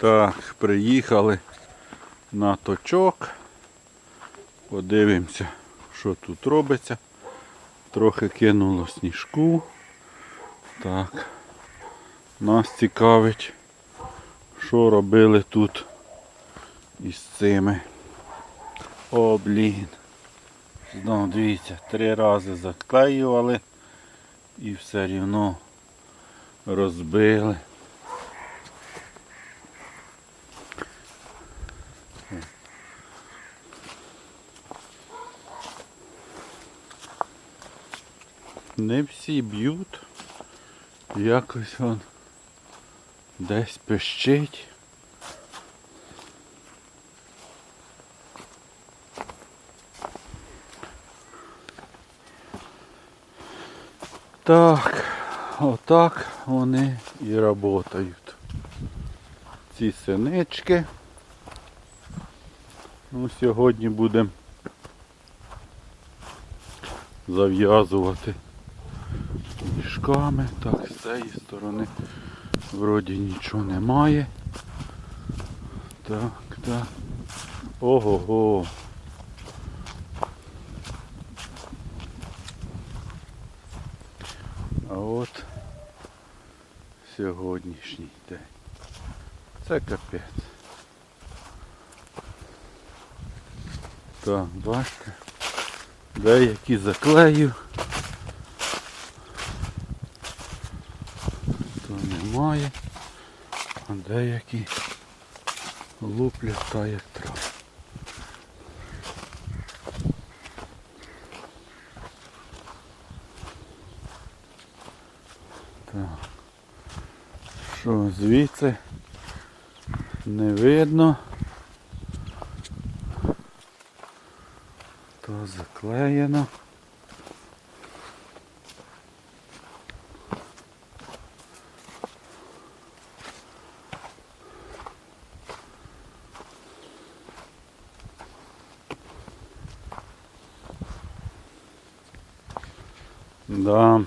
Так, приїхали на точок. Подивимося, що тут робиться. Трохи кинуло сніжку. Так. Нас цікавить, що робили тут із цими. О, блін. Знову дивіться, три рази заклеювали і все рівно розбили. Не всі б'ють. Якось он десь пищить. Так, отак вони і працюють. Ці синички. Ну, сьогодні будемо зав'язувати мішками. Так, з цієї сторони вроді нічого немає. Так, так. Ого-го. А от сьогоднішній день. Це капець. Так, бачите. Деякі заклею. То немає. А деякі луплять та як треба. Так. Що, звідси не видно. То заклеєно. Да.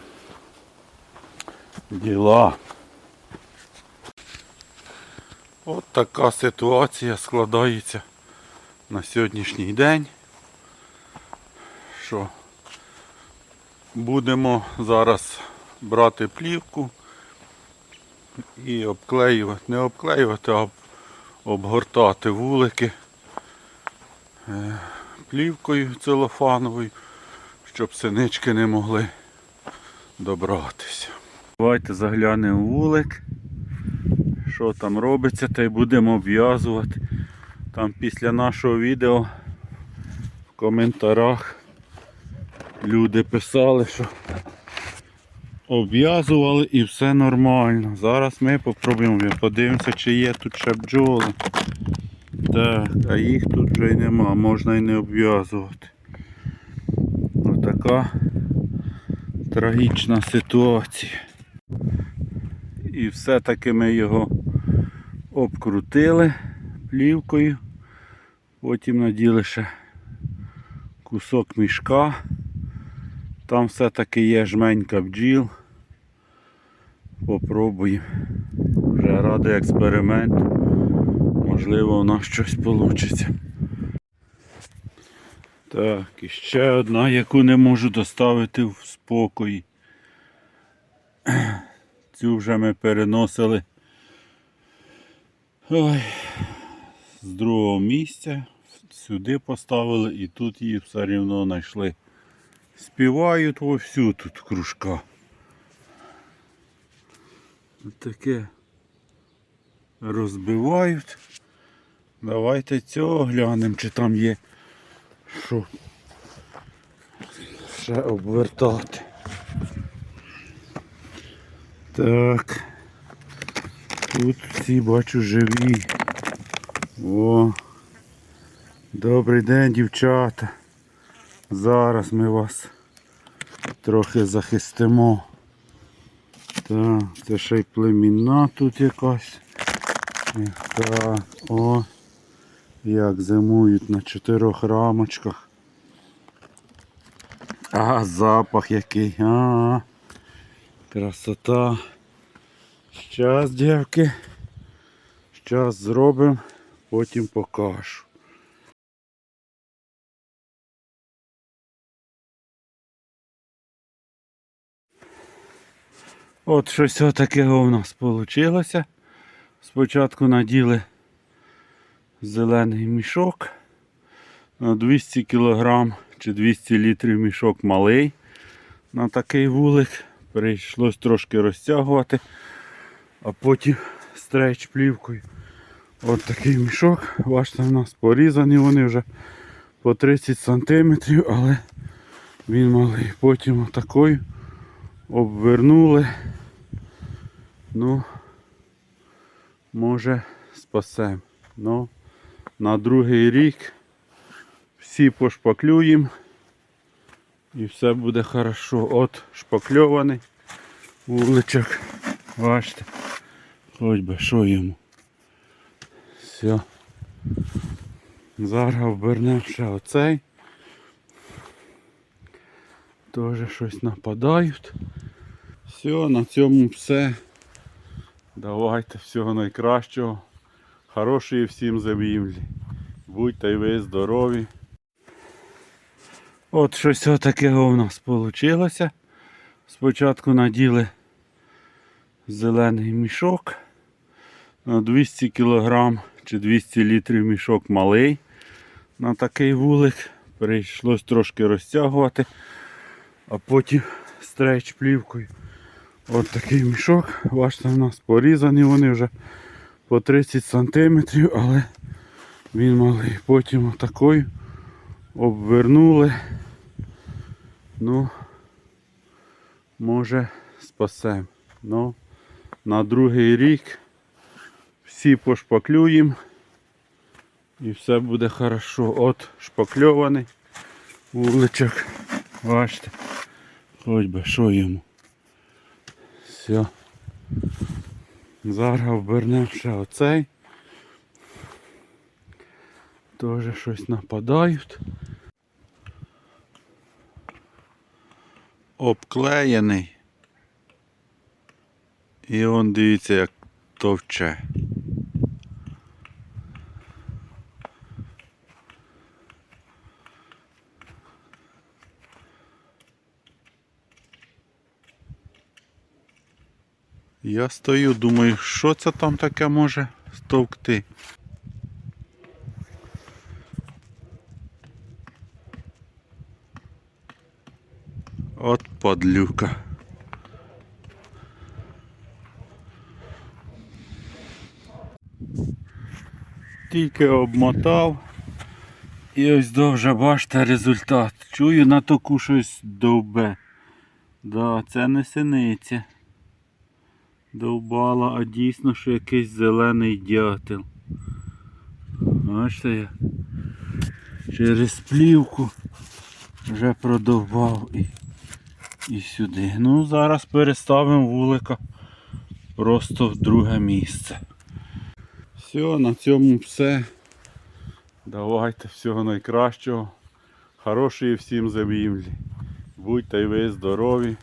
Діла. От така ситуація складається на сьогоднішній день. Що будемо зараз брати плівку і обклеювати, не обклеювати, а обгортати вулики е, плівкою целофановою, щоб синички не могли добратися. Давайте заглянемо в вулик, що там робиться, та й будемо обв'язувати. Там після нашого відео в коментарях люди писали, що обв'язували і все нормально. Зараз ми попробуємо, подивимося, чи є тут ще бджоли. Так, а їх тут вже й нема, можна і не обв'язувати. Отака трагічна ситуація. І все-таки ми його обкрутили плівкою. Потім наділи ще кусок мішка. Там все-таки є жменька бджіл. Попробуємо. Вже ради експерименту. Можливо у нас щось вийде. Так, і ще одна, яку не можу доставити в спокій. Цю вже ми переносили ой, з другого місця. Сюди поставили і тут її все рівно знайшли. Співають вовсю тут кружка. Таке розбивають. Давайте цього глянемо, чи там є що ще обвертати. Так. Тут всі бачу живі. О. Добрий день, дівчата. Зараз ми вас трохи захистимо. Так, це ще й племінна тут якась. Так, о. Як зимують на чотирьох рамочках. А, запах який. А, красота. Щас, дівки. Щас зробимо, потім покажу. От щось таке у нас вийшло. Спочатку наділи зелений мішок на 200 кг чи 200 літрів мішок малий на такий вулик. Прийшлось трошки розтягувати, а потім стрейч плівкою. От такий мішок. Бачите, у нас порізані вони вже по 30 см, але він малий. Потім отакою обвернули. Ну, може спасем. Ну, на другий рік всі пошпаклюємо і все буде хорошо. От шпакльований вуличок. Бачите, хоч би що йому. Все. Зараз обернемо ще оцей. Теж щось нападають. Все, на цьому все. Давайте всього найкращого. Хорошої всім зимівлі. Будьте й ви здорові. От щось таке у нас вийшло. Спочатку наділи зелений мішок на 200 кг чи 200 літрів мішок малий на такий вулик. Прийшлось трошки розтягувати, а потім стрейч плівкою. От такий мішок. Бачите, у нас порізані вони вже по 30 см, але він малий. Потім отакою обвернули. Ну, може спасем. Ну, на другий рік всі пошпаклюємо і все буде хорошо. От шпакльований вуличок. Бачите, хоч би що йому. Все. Зараз обернемо ще оцей. Теж щось нападають. Обклеєний. І он дивіться як товче. Я стою, думаю, що це там таке може стовкти. От подлюка. Тільки обмотав. І ось довже бачите результат. Чую на току щось довбе. Да, це не синиця. Довбала, а дійсно, що якийсь зелений дятел. Бачите я через плівку вже продовбав і, і сюди. Ну, зараз переставимо вулика просто в друге місце. Все, на цьому все. Давайте всього найкращого. Хорошої всім зимівлі. Будьте й ви здорові.